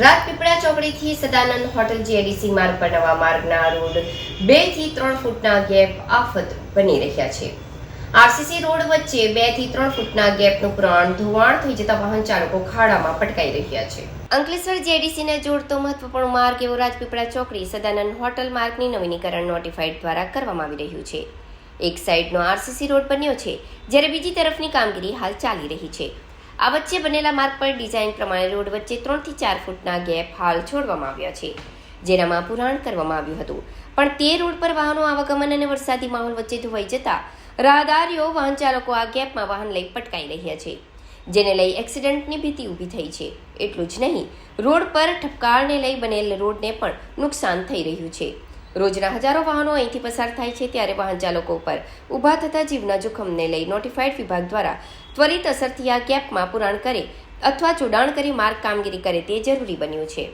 રાજપીપળા ચોકડીથી Sadanand hotel GADC માર્ગ પર નવા માર્ગના રોડ બેથી ત્રણ ફૂટના ગેપ આફત બની રહ્યા છે. આરસીસી રોડ વચ્ચે બેથી ત્રણ ફૂટના ગેપનું પુરાણ ધોવાણ થઈ જતા વાહન ચાલકો ખાડામાં પટકાઈ રહ્યા છે. અંકલેશ્વર જેડીસીને જોડતો મહત્વપૂર્ણ માર્ગ એવો રાજપીપળા ચોકડી સદાનંદ હોટલ માર્ગની નવીનીકરણ નોટિફાઈડ દ્વારા કરવામાં આવી રહ્યું છે. એક સાઈડનો આરસીસી રોડ બન્યો છે, જ્યારે બીજી તરફની કામગીરી હાલ ચાલી રહી છે. આ વચ્ચે બનેલા માર્ગ પર ડિઝાઇન પ્રમાણે રોડ વચ્ચે ત્રણથી ચાર ફૂટના ગેપ હાલ છોડવામાં આવ્યા છે, જેનામાં પુરાણ કરવામાં આવ્યું હતું. પણ તે રોડ પર વાહનો આવાગમન અને વરસાદી માહોલ વચ્ચે ધોવાઈ જતા રાહદારીઓ વાહન ચાલકો આ ગેપમાં વાહન લઈ પટકાઈ રહ્યા છે, જેને લઈ એક્સિડન્ટની ભીતિ ઊભી થઈ છે. એટલું જ નહીં, રોડ પર ઠપકારને લઈ બનેલ રોડને પણ નુકસાન થઈ રહ્યું છે. રોજના હજારો વાહનો અહીંથી પસાર થાય છે ત્યારે વાહન ચાલકો ઉપર ઊભા થતા જીવના જોખમને લઈ નોટિફાઈડ વિભાગ દ્વારા ત્વરિત અસરથી આ ગેપમાં પુરાણ કરે અથવા જોડાણ કરી માર્ગ કામગીરી કરે તે જરૂરી બન્યું છે.